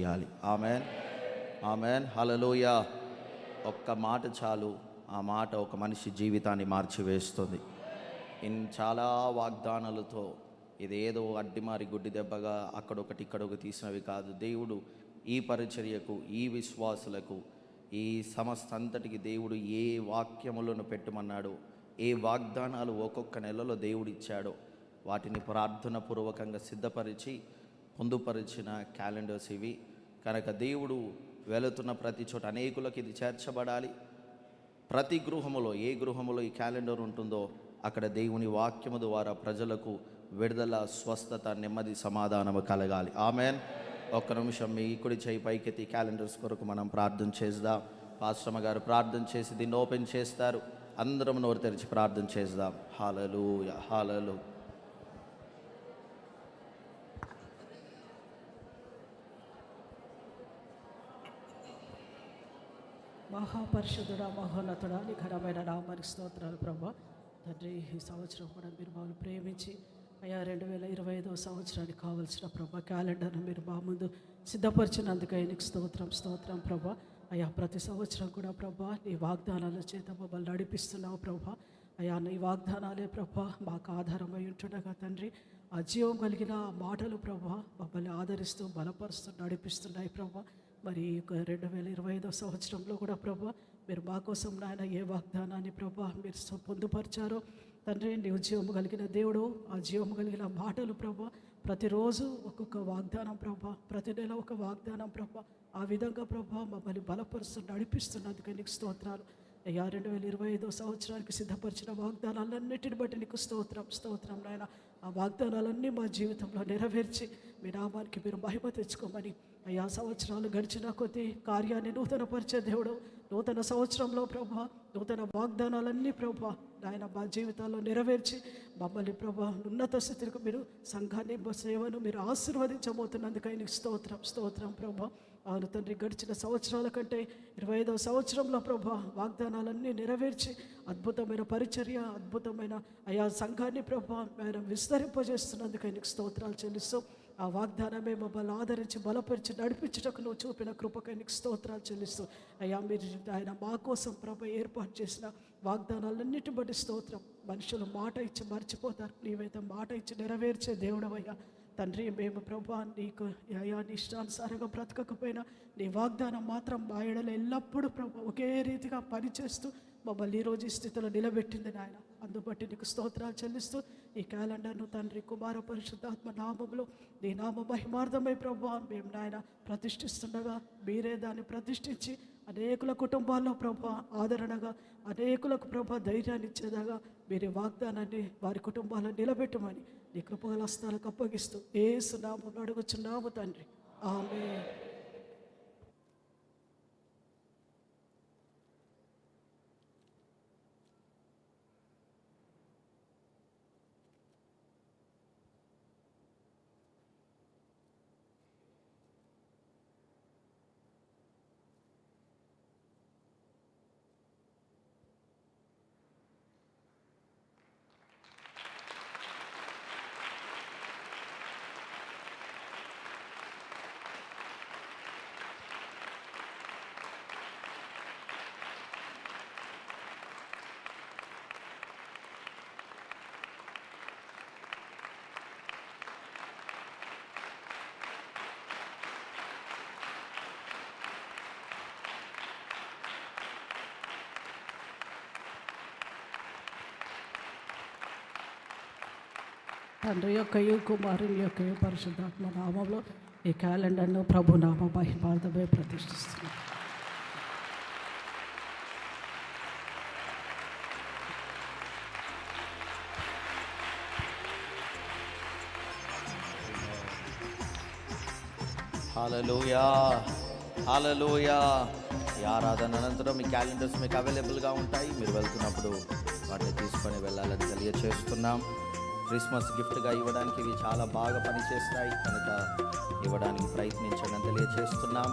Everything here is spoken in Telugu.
చేయాలి. ఆమెన్. ఆమెన్. హలలోయ ఒక్క మాట చాలు. ఆ మాట ఒక మనిషి జీవితాన్ని మార్చివేస్తుంది. ఇన్ చాలా వాగ్దానాలతో ఇదేదో అడ్డిమారి గుడ్డి దెబ్బగా అక్కడొకటి ఇక్కడొక తీసినవి కాదు. దేవుడు ఈ పరిచర్యకు ఈ విశ్వాసులకు ఈ సమస్త అంతటికి దేవుడు ఏ వాక్యములను పెట్టమన్నాడో ఏ వాగ్దానాలు ఒక్కొక్క నెలలో దేవుడు ఇచ్చాడో వాటిని ప్రార్థన పూర్వకంగా సిద్ధపరిచి పొందుపరిచిన క్యాలెండర్స్ ఇవి. కనుక దేవుడు వెళుతున్న ప్రతి చోట అనేకులకు ఇది చేర్చబడాలి. ప్రతి గృహములో ఏ గృహములో ఈ క్యాలెండర్ ఉంటుందో అక్కడ దేవుని వాక్యము ద్వారా ప్రజలకు విడుదల స్వస్థత నెమ్మది సమాధానము కలగాలి. ఆమెన్. ఒక్క నిమిషం మీ కుడి చేయి పైకెత్తి క్యాలెండర్స్ కొరకు మనం ప్రార్థన చేద్దాం. పాశ్రమ గారు ప్రార్థన చేసి దీన్ని ఓపెన్ చేస్తారు. అందరం నోరు తెరిచి ప్రార్థన చేద్దాం. హాలలు హాలలు మహాపరిషుద్ధుడా మహోన్నతుడ నీ ఘనమైన నామానికి స్తోత్రాలు ప్రభా. తండ్రి ఈ సంవత్సరం కూడా మీరు మమ్మల్ని ప్రేమించి అయ్యా రెండు వేల ఇరవై ఐదవ సంవత్సరానికి కావలసిన ప్రభా క్యాలెండర్ను మీరు మా ముందు సిద్ధపరిచినందుకు నీకు స్తోత్రం స్తోత్రం ప్రభా. అయ్యా ప్రతి సంవత్సరం కూడా ప్రభా నీ వాగ్దానాల చేత మమ్మల్ని నడిపిస్తున్నావు ప్రభా. అయ్యా నీ వాగ్దానాలే ప్రభా మాకు ఆధారమై ఉంటుండగా తండ్రి. ఆ జీవం కలిగిన మాటలు ప్రభా మమ్మల్ని ఆదరిస్తూ బలపరుస్తూ నడిపిస్తున్నాయి ప్రభా. మరి రెండు వేల ఇరవై ఐదో సంవత్సరంలో కూడా ప్రభా మీరు మా కోసం నాయన ఏ వాగ్దానాన్ని ప్రభా మీరు పొందుపరిచారో తండ్రి నీవు జీవము కలిగిన దేవుడు ఆ జీవము కలిగిన మాటలు ప్రభా ప్రతిరోజు ఒక్కొక్క వాగ్దానం ప్రభా ప్రతి నెల ఒక వాగ్దానం ప్రభా ఆ విధంగా ప్రభా మమ్మల్ని బలపరుస్తూ నడిపిస్తున్నందుకే నీకు స్తోత్రాలు. అయ్యా రెండు వేల ఇరవై ఐదో సంవత్సరానికి సిద్ధపరిచిన వాగ్దానాలన్నిటిని బట్టి నీకు స్తోత్రం స్తోత్రం నాయన. ఆ వాగ్దానాలన్నీ మా జీవితంలో నెరవేర్చి మీ నామానికి మీరు మహిమ తెచ్చుకోమని అయ్యా సంవత్సరాలు గడిచిన కొద్దీ కార్యాన్ని నూతనపరిచే దేవుడు. నూతన సంవత్సరంలో ప్రభా నూతన వాగ్దానాలన్నీ ప్రభా నాయన మా జీవితాల్లో నెరవేర్చి మమ్మల్ని ప్రభా ఉన్నత స్థితికి మీరు సంఘాన్ని సేవను మీరు ఆశీర్వదించబోతున్నందుకై నీకు స్తోత్రం స్తోత్రం ప్రభా. ఆయన తండ్రి గడిచిన సంవత్సరాల కంటే ఇరవై ఐదవ సంవత్సరంలో ప్రభా వాగ్దానాలన్నీ నెరవేర్చి అద్భుతమైన పరిచర్య అద్భుతమైన అయా సంఘాన్ని ప్రభా ఆయన విస్తరింపజేస్తున్నందుకు నీకు స్తోత్రాలు చెల్లిస్తూ ఆ వాగ్దానమే మమ్మల్ని ఆదరించి బలపరిచి నడిపించుటకు నువ్వు చూపిన కృపకై నీకు స్తోత్రాలు చెల్లిస్తూ అయ్యా మీరు ఆయన మా కోసం ప్రభ ఏర్పాటు చేసిన వాగ్దానాలన్నిటి బట్టి స్తోత్రం. మనుషులు మాట ఇచ్చి మర్చిపోతారు. నీవైతే మాట ఇచ్చి నెరవేర్చే దేవుడవయ్యా. తండ్రి మేము ప్రభా నీకు అయా ఇష్టానుసారంగా బ్రతకకపోయినా నీ వాగ్దానం మాత్రం మా ఎడలో ఎల్లప్పుడూ ప్రభు ఒకే రీతిగా పనిచేస్తూ మమ్మల్ని ఈ రోజు ఈ స్థితిలో నిలబెట్టింది నాయన. అందుబట్టి నీకు స్తోత్రాలు చెల్లిస్తూ ఈ క్యాలెండర్ను తండ్రి కుమార పరిశుద్ధాత్మ నామంలో నీ నామ మహిమార్థమై ప్రభు మేము నాయన ప్రతిష్ఠిస్తుండగా మీరే దాన్ని ప్రతిష్ఠించి అనేకుల కుటుంబాల్లో ప్రభ ఆదరణగా అనేకులకు ప్రభ ధైర్యాన్ని ఇచ్చేదాగా మీరు వాగ్దానాన్ని వారి కుటుంబాలను నిలబెట్టమని నీ కృపగల హస్తాలకు అప్పగిస్తూ ఏ సునామం అడుగుచున్నాము తండ్రి. ఆమె తండ్రి యొక్కయు కుమారుని యొక్కయు పరిశుద్ధాత్మ నామంలో ఈ క్యాలెండర్ను ప్రభు నామ మహిమార్థమే ప్రతిష్ఠిస్తున్నాం. హాలలోయా హాలలోయా ఈ ఆరాధన అనంతరం మీ క్యాలెండర్స్ మీకు అవైలబుల్గా ఉంటాయి. మీరు వెళ్తున్నప్పుడు వాటిని తీసుకొని వెళ్ళాలని తెలియచేస్తున్నాం. క్రిస్మస్ గిఫ్ట్గా ఇవ్వడానికి ఇవి చాలా బాగా పనిచేస్తాయి. కనుక ఇవ్వడానికి ప్రయత్నించడం తెలియచేస్తున్నాం.